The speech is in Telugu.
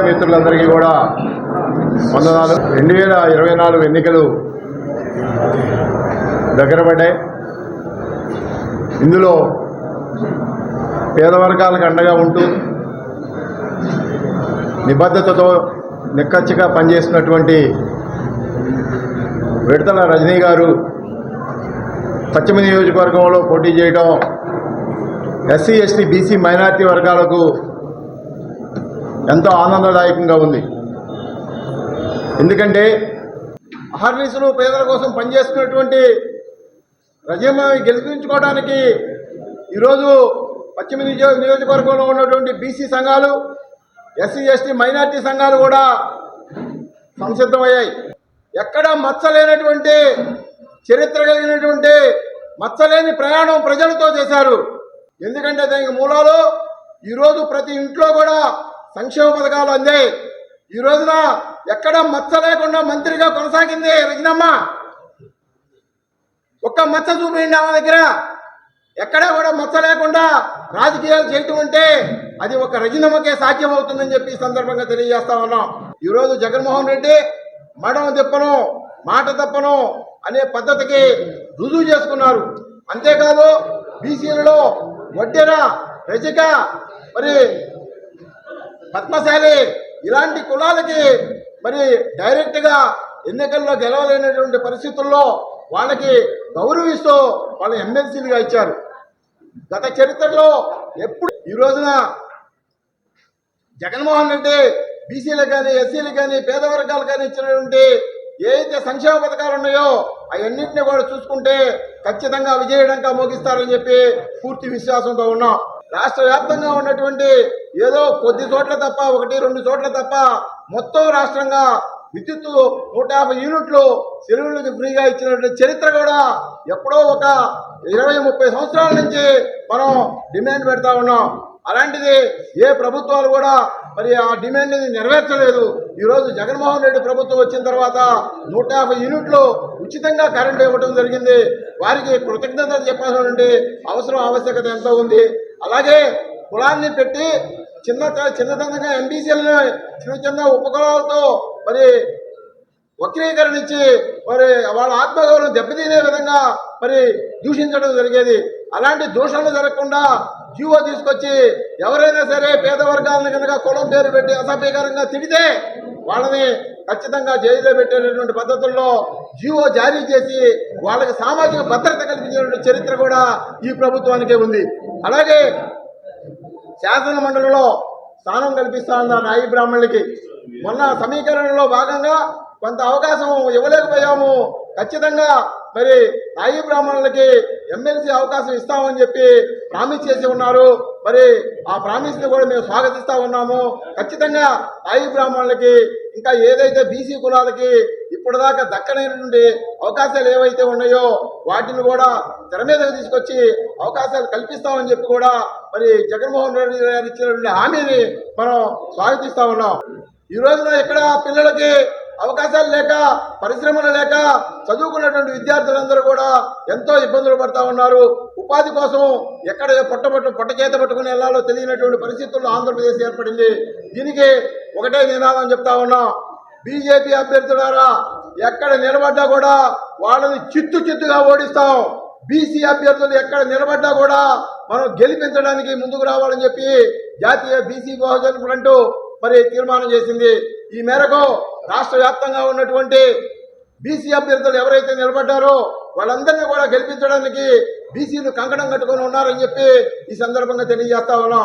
మిత్రులందరికీ కూడా వందనాలు. రెండు వేల ఇరవై నాలుగు ఎన్నికలు దగ్గర పడ్డాయి. ఇందులో పేద వర్గాలకు అండగా ఉంటూ నిబద్ధతతో నిక్కచ్చిగా పనిచేసినటువంటి విడతల రజనీ గారు పశ్చిమ నియోజకవర్గంలో పోటీ చేయడం ఎస్సీ ఎస్టీ బీసీ మైనారిటీ వర్గాలకు ఎంతో ఆనందదాయకంగా ఉంది. ఎందుకంటే అహర్నిశలు పేదల కోసం పనిచేస్తున్నటువంటి రజీమ గెలిపించుకోవడానికి ఈరోజు పశ్చిమ నియోజ నియోజకవర్గంలో ఉన్నటువంటి బీసీ సంఘాలు ఎస్సీ ఎస్టీ మైనార్టీ సంఘాలు కూడా సంసిద్ధమయ్యాయి. ఎక్కడ మచ్చలేనటువంటి చరిత్ర కలిగినటువంటి మచ్చలేని ప్రయాణం ప్రజలతో చేశారు. ఎందుకంటే దానికి మూలాలు ఈరోజు ప్రతి ఇంట్లో కూడా సంక్షేమ పథకాలు అందాయి ఈ రోజున ఎక్కడ మచ్చ లేకుండా మంత్రిగా కొనసాగింది రజనమ్మ ఒక్క మచ్చ చూపిండి ఆమె దగ్గర. ఎక్కడా కూడా మచ్చ లేకుండా రాజకీయాలు చేయటం అంటే అది ఒక రజనమ్మకే సాధ్యం అవుతుందని చెప్పి సందర్భంగా తెలియజేస్తా ఉన్నాం. ఈరోజు జగన్మోహన్ రెడ్డి మడం తిప్పను మాట తప్పను అనే పద్ధతికి రుజువు చేసుకున్నారు. అంతేకాదు బీసీలలో వడ్డెర రజిక మరి పద్మశాలి ఇలాంటి కులాలకి మరి డైరెక్ట్గా ఎన్నికల్లో గెలవలేనటువంటి పరిస్థితుల్లో వాళ్ళకి గౌరవిస్తూ వాళ్ళ ఎమ్మెల్సీలుగా ఇచ్చారు. గత చరిత్రలో ఎప్పుడు ఈ రోజున జగన్మోహన్ రెడ్డి బీసీలకు కానీ ఎస్సీలకు కానీ పేద వర్గాలు కానీ ఇచ్చినటువంటి ఏదైతే సంక్షేమ పథకాలు ఉన్నాయో అవన్నింటినీ కూడా చూసుకుంటే ఖచ్చితంగా విజయడంగా మోగిస్తారని చెప్పి పూర్తి విశ్వాసంతో ఉన్నాం. రాష్ట్ర వ్యాప్తంగా ఉన్నటువంటి ఏదో కొద్ది చోట్ల తప్ప ఒకటి రెండు చోట్ల తప్ప మొత్తం రాష్ట్రంగా విద్యుత్ నూట యాభై యూనిట్లు సెలవులకు ఫ్రీగా ఇచ్చినటువంటి చరిత్ర కూడా ఎప్పుడో ఒక ఇరవై ముప్పై సంవత్సరాల నుంచి మనం డిమాండ్ పెడతా ఉన్నాం. అలాంటిది ఏ ప్రభుత్వాలు కూడా మరి ఆ డిమాండ్ని నెరవేర్చలేదు. ఈరోజు జగన్మోహన్ రెడ్డి ప్రభుత్వం వచ్చిన తర్వాత నూట యాభై యూనిట్లు ఉచితంగా కరెంటు ఇవ్వడం జరిగింది. వారికి కృతజ్ఞతలు చెప్పాల్సినటువంటి అవసరం ఆవశ్యకత ఎంతో ఉంది. అలాగే కులాన్ని పెట్టి చిన్న చిన్నతనంగా ఎంబీసీలను చిన్న చిన్న ఉపకులాలతో మరి వక్రీకరణ ఇచ్చి మరి వాళ్ళ ఆత్మగౌరవం దెబ్బతీనే విధంగా మరి దూషించడం జరిగేది. అలాంటి దూషణలు జరగకుండా జీవో తీసుకొచ్చి ఎవరైనా సరే పేద వర్గాలను కనుక కులం పేరు పెట్టి అసభ్యకరంగా తిడితే వాళ్ళని ఖచ్చితంగా జైల్లో పెట్టేటటువంటి పద్ధతుల్లో జీవో జారీ చేసి వాళ్ళకి సామాజిక భద్రత కల్పించినటువంటి చరిత్ర కూడా ఈ ప్రభుత్వానికే ఉంది. అలాగే శాసన మండలిలో స్థానం కల్పిస్తా నాయి బ్రాహ్మణులకి మొన్న సమీకరణలో భాగంగా కొంత అవకాశం ఇవ్వలేకపోయాము. ఖచ్చితంగా మరి నాయి బ్రాహ్మణులకి ఎమ్మెల్సీ అవకాశం ఇస్తామని చెప్పి ప్రామిస్ చేసి ఉన్నారు. మరి ఆ ప్రామిస్ని కూడా మేము స్వాగతిస్తా ఉన్నాము. ఖచ్చితంగా నాయి బ్రాహ్మణులకి ఇంకా ఏదైతే బీసీ కులాలకి ఇప్పటిదాకా దక్కనైనటువంటి అవకాశాలు ఏవైతే ఉన్నాయో వాటిని కూడా తెర మీదకు తీసుకొచ్చి అవకాశాలు కల్పిస్తామని చెప్పి కూడా మరి జగన్మోహన్ రెడ్డి గారు ఇచ్చినటువంటి హామీని మనం స్వాగతిస్తా ఉన్నాం. ఈ రోజున ఇక్కడ పిల్లలకి అవకాశాలు లేక పరిశ్రమలు లేక చదువుకున్నటువంటి విద్యార్థులందరూ కూడా ఎంతో ఇబ్బందులు పడతా ఉన్నారు. ఉపాధి కోసం ఎక్కడ పొట్టబట్టు పొట్టచేత పట్టుకుని వెళ్ళాలో తెలియనటువంటి పరిస్థితుల్లో ఆంధ్రప్రదేశ్ ఏర్పడింది. దీనికి ఒకటే నినాదం చెప్తా ఉన్నాం. బీజేపీ అభ్యర్థులారా ఎక్కడ నిలబడ్డా కూడా వాళ్ళని చిత్తు చిత్తుగా ఓడిస్తాం. బీసీ అభ్యర్థులు ఎక్కడ నిలబడ్డా కూడా మనం గెలిపించడానికి ముందుకు రావాలని చెప్పి జాతీయ బీసీ బహుజన్ ఫ్రంట్ మరి తీర్మానం చేసింది. ఈ మేరకు రాష్ట్ర వ్యాప్తంగా ఉన్నటువంటి బీసీ అభ్యర్థులు ఎవరైతే నిలబడ్డారో వాళ్ళందరినీ కూడా గెలిపించడానికి బీసీలు కంకణం కట్టుకొని ఉన్నారని చెప్పి ఈ సందర్భంగా తెలియజేస్తా ఉన్నాం.